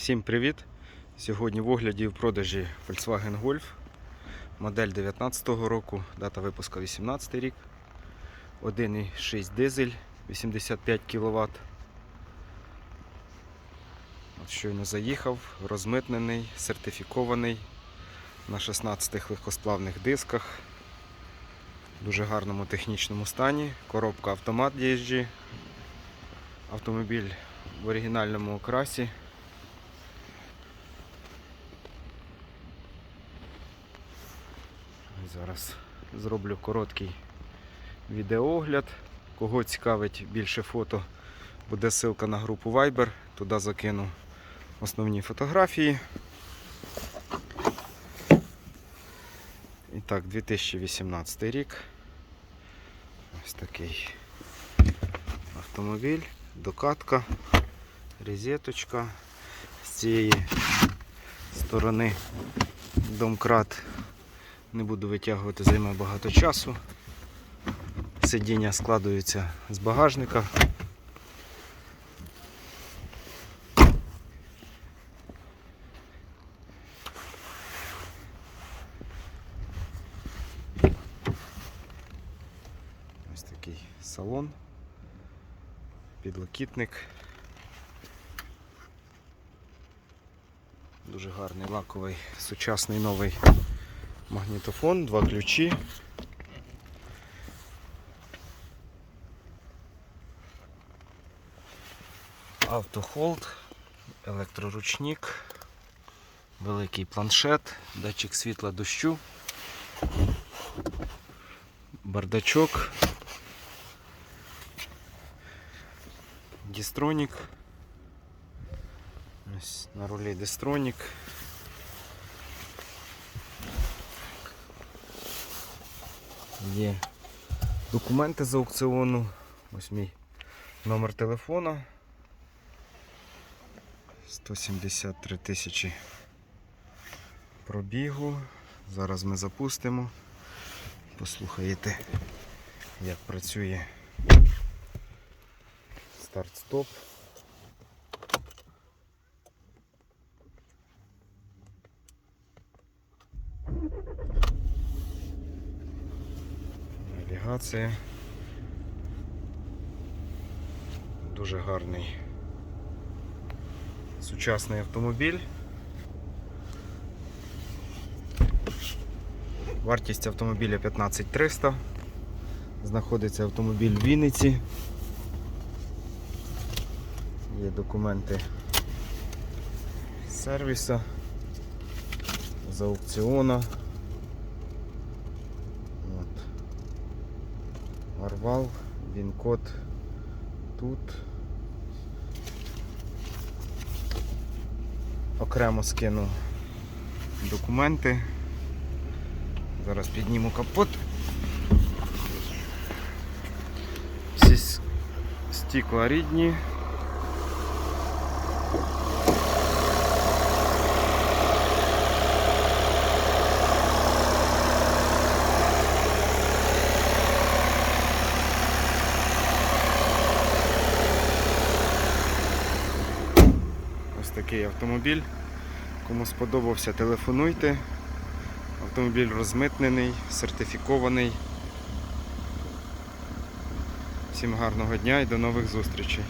Всім привіт! Сьогодні в огляді і в продажі Volkswagen Golf, модель 2019 року, дата випуску 18 рік, 1,6 дизель 85 кВт. От щойно заїхав, розмитнений, сертифікований на 16 легкосплавних дисках, в дуже гарному технічному стані, коробка автомат DSG, автомобіль в оригінальному окрасі. Зараз зроблю короткий відеоогляд. Кого цікавить більше фото, буде ссылка на групу Viber. Туди закину основні фотографії. І так, 2018 рік. Ось такий автомобіль, докатка, розеточка. З цієї сторони домкрат не буду витягувати, займе багато часу. Сидіння складуються з багажника. Ось такий салон, підлокітник. Дуже гарний лаковий сучасний новий магнітофон, два ключі. Автохолд, електроручник, великий планшет, датчик світла дощу, бардачок, дістронік. Ось на рулі дистронік. Є документи з аукціону. Ось мій номер телефона. 173 тисячі пробігу. Зараз ми запустимо. Послухаєте, як працює старт-стоп. Навігація. Дуже гарний сучасний автомобіль. Вартість автомобіля 15300. Знаходиться автомобіль в Вінниці. Є документи сервіса, з аукціона. От. Арвал, він-код тут. Окремо скину документи. Зараз підніму капот. Всі стікла рідні. Ось такий автомобіль. Кому сподобався, телефонуйте. Автомобіль розмитнений, сертифікований. Всім гарного дня і до нових зустрічей.